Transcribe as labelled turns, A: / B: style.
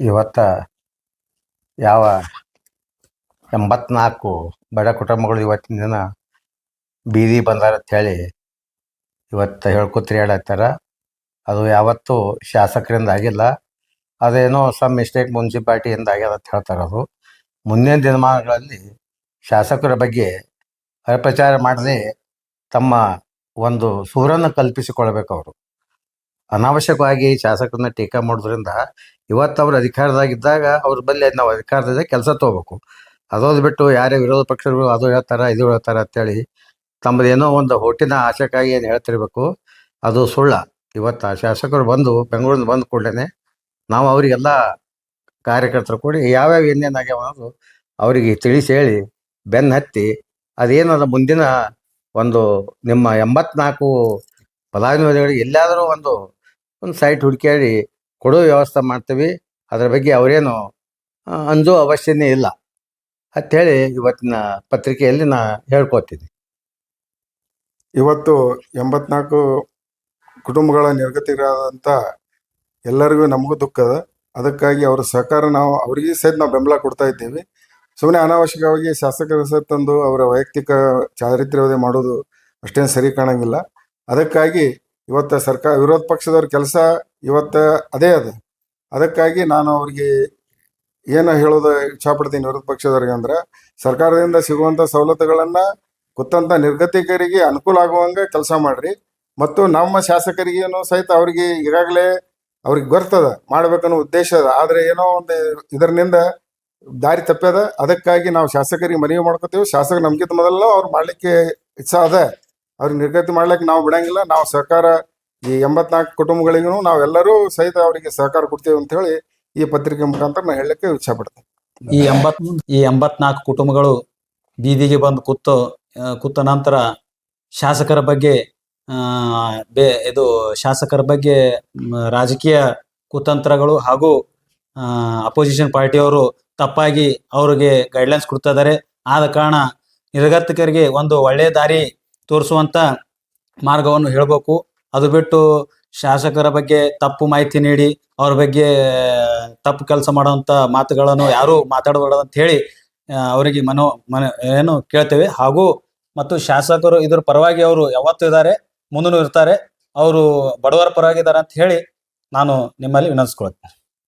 A: ಇವತ್ತ ಯಾವ ಎಂಬತ್ನಾಲ್ಕು ಬಡ ಕುಟುಂಬಗಳು ಇವತ್ತಿನ ದಿನ ಬೀದಿ ಬಂದಾರ ಹೇಳಿ ಇವತ್ತು ಹೇಳ್ಕೊತ್ರಿ ಹೇಳತ್ತಾರ. ಅದು ಯಾವತ್ತೂ ಶಾಸಕರಿಂದ ಆಗಿಲ್ಲ. ಅದೇನೋ ಸಮ್ ಮಿಸ್ಟೇಕ್ ಮುನ್ಸಿಪಾಲ್ಟಿಯಿಂದ ಆಗ್ಯದ ಅಂತ ಹೇಳ್ತಾರೆ ಅದು. ಮುಂದಿನ ದಿನಮಾನಗಳಲ್ಲಿ ಶಾಸಕರ ಬಗ್ಗೆ ಅಪಪ್ರಚಾರ ಮಾಡದೆ ತಮ್ಮ ಒಂದು ಸೂರನ್ನು ಕಲ್ಪಿಸಿಕೊಳ್ಬೇಕು ಅವರು. ಅನಾವಶ್ಯಕವಾಗಿ ಶಾಸಕರನ್ನ ಟೀಕಾ ಮಾಡೋದ್ರಿಂದ ಇವತ್ತು ಅವ್ರು ಅಧಿಕಾರದಾಗಿದ್ದಾಗ ಅವ್ರ ಬಲ್ಲಿ ನಾವು ಅಧಿಕಾರದಿಂದ ಕೆಲಸ ತಗೋಬೇಕು. ಅದೋದು ಬಿಟ್ಟು ಯಾರೇ ವಿರೋಧ ಪಕ್ಷಗಳು ಅದು ಹೇಳ್ತಾರ, ಇದು ಹೇಳ್ತಾರ ಅಂತೇಳಿ ಹೇಳಿ ತಮ್ಮದೇನೋ ಒಂದು ಹೊಟ್ಟಿನ ಆಶಕ್ಕಾಗಿ ಏನು ಹೇಳ್ತಿರ್ಬೇಕು, ಅದು ಸುಳ್ಳ. ಇವತ್ತು ಆ ಶಾಸಕರು ಬಂದು ಬೆಂಗಳೂರಿಂದ ಬಂದ ಕೂಡಲೇ ನಾವು ಅವರಿಗೆಲ್ಲ ಕಾರ್ಯಕರ್ತರು ಕೂಡಿ ಯಾವ್ಯಾವ ಏನೇನು ಆಗ್ಯಾವ ಅನ್ನೋದು ಅವರಿಗೆ ತಿಳಿಸಿ ಹೇಳಿ ಬೆನ್ನು ಹತ್ತಿ ಅದೇನದ ಮುಂದಿನ ಒಂದು ನಿಮ್ಮ ಎಂಬತ್ನಾಲ್ಕು ಫಲಾನುಭವಿಗಳಿಗೆ ಎಲ್ಲಾದರೂ ಒಂದು ಒಂದು ಸೈಟ್ ಹುಡುಕ್ಯಾಡಿ ಕೊಡೋ ವ್ಯವಸ್ಥೆ ಮಾಡ್ತೀವಿ. ಅದರ ಬಗ್ಗೆ ಅವರೇನು ಅಂಜೋ ಅವಶ್ಯನೇ ಇಲ್ಲ. ಅಂಥೇಳಿ ಇವತ್ತಿನ ಪತ್ರಿಕೆಯಲ್ಲಿ ನಾ ಹೇಳ್ಕೊತೀನಿ.
B: ಇವತ್ತು ಎಂಬತ್ನಾಲ್ಕು ಕುಟುಂಬಗಳ ನಿರ್ಗತಿಗಳಾದಂಥ ಎಲ್ಲರಿಗೂ ನಮಗೂ ದುಃಖ. ಅದ ಅದಕ್ಕಾಗಿ ಅವರ ಸಹಕಾರ ನಾವು ಅವರಿಗೆ ಸಹಿತ ನಾವು ಬೆಂಬಲ ಕೊಡ್ತಾ ಇದ್ದೀವಿ. ಸುಮ್ಮನೆ ಅನಾವಶ್ಯಕವಾಗಿ ಶಾಸಕರ ಸಹ ತಂದು ಅವರ ವೈಯಕ್ತಿಕ ಚಾರಿತ್ರ್ಯವದೇ ಮಾಡೋದು ಅಷ್ಟೇನು ಸರಿ ಕಾಣಂಗಿಲ್ಲ. ಅದಕ್ಕಾಗಿ ಇವತ್ತು ಸರ್ಕಾರ, ವಿರೋಧ ಪಕ್ಷದವ್ರ ಕೆಲಸ ಇವತ್ತು ಅದೇ ಅದ. ಅದಕ್ಕಾಗಿ ನಾನು ಅವ್ರಿಗೆ ಏನು ಹೇಳೋದು ಇಚ್ಛಾಪಡ್ತೀನಿ ವಿರೋಧ ಪಕ್ಷದವ್ರಿಗೆ ಅಂದ್ರೆ, ಸರ್ಕಾರದಿಂದ ಸಿಗುವಂಥ ಸವಲತ್ತುಗಳನ್ನ ಕುತ್ತಂಥ ನಿರ್ಗತಿಕರಿಗೆ ಅನುಕೂಲ ಆಗುವಂಗೆ ಕೆಲಸ ಮಾಡ್ರಿ. ಮತ್ತು ನಮ್ಮ ಶಾಸಕರಿಗೇನು ಸಹಿತ ಅವ್ರಿಗೆ ಈಗಾಗಲೇ ಅವ್ರಿಗೆ ಗೊತ್ತದ ಮಾಡ್ಬೇಕನ್ನೋ ಉದ್ದೇಶ ಅದ. ಆದರೆ ಏನೋ ಒಂದು ಇದರಿಂದ ದಾರಿ ತಪ್ಪದ. ಅದಕ್ಕಾಗಿ ನಾವು ಶಾಸಕರಿಗೆ ಮನವಿ ಮಾಡ್ಕೋತೀವಿ. ಶಾಸಕ ನಮ್ಗಿಂತ ಮೊದಲು ಅವ್ರು ಮಾಡ್ಲಿಕ್ಕೆ ಇಚ್ಛಾ ಅದ. ಅವ್ರಿಗೆ ನಿರ್ಗತಿ ಮಾಡ್ಲಿಕ್ಕೆ ನಾವು ಬಿಡಂಗಿಲ್ಲ. ನಾವು ಸಹಕಾರ ಈ ಎಂಬತ್ನಾಲ್ಕು ಕುಟುಂಬಗಳಿಗೂ ನಾವೆಲ್ಲರೂ ಸಹಿತ ಅವರಿಗೆ ಸಹಕಾರ ಕೊಡ್ತೇವೆ ಅಂತ ಹೇಳಿ ಈ ಪತ್ರಿಕೆ ಮುಖಾಂತರ ನಾನು ಹೇಳಲಿಕ್ಕೆ ಇಚ್ಛೆ ಪಡ್ತೇನೆ
C: ಈ ಎಂಬತ್ ಈ ಎಂಬತ್ನಾಲ್ಕು ಕುಟುಂಬಗಳು ಬೀದಿಗೆ ಬಂದು ಕೂತು ಕೂತ ನಂತರ ಶಾಸಕರ ಬಗ್ಗೆ ಬೇ, ಇದು ಶಾಸಕರ ಬಗ್ಗೆ ರಾಜಕೀಯ ಕುತಂತ್ರಗಳು ಹಾಗೂ ಅಪೋಸಿಷನ್ ಪಾರ್ಟಿಯವರು ತಪ್ಪಾಗಿ ಅವ್ರಿಗೆ ಗೈಡ್ಲೈನ್ಸ್ ಕೊಡ್ತಾ ಇದ್ದಾರೆ. ಆದ ಕಾರಣ ನಿರ್ಗತಿಕರಿಗೆ ಒಂದು ಒಳ್ಳೆಯ ದಾರಿ ತೋರಿಸುವಂತ ಮಾರ್ಗವನ್ನು ಹೇಳಬೇಕು. ಅದು ಬಿಟ್ಟು ಶಾಸಕರ ಬಗ್ಗೆ ತಪ್ಪು ಮಾಹಿತಿ ನೀಡಿ, ಅವ್ರ ಬಗ್ಗೆ, ತಪ್ಪು ಕೆಲಸ ಮಾಡುವಂತ ಮಾತುಗಳನ್ನು ಯಾರು ಮಾತಾಡಬಾರದು ಅಂತ ಹೇಳಿ ಅವರಿಗೆ ಮನೋ, ಮನ, ಏನು ಕೇಳ್ತೇವೆ. ಹಾಗೂ ಮತ್ತು ಶಾಸಕರು ಇದ್ರ ಪರವಾಗಿ ಅವರು ಯಾವತ್ತೂ ಇದ್ದಾರೆ, ಮುಂದೂ ಇರ್ತಾರೆ. ಅವರು ಬಡವರ ಪರವಾಗಿ ಇದ್ದಾರೆ ಅಂತ ಹೇಳಿ ನಾನು ನಿಮ್ಮಲ್ಲಿ ವಿನಂತಿಸ್ಕೊಳ್ತೇನೆ.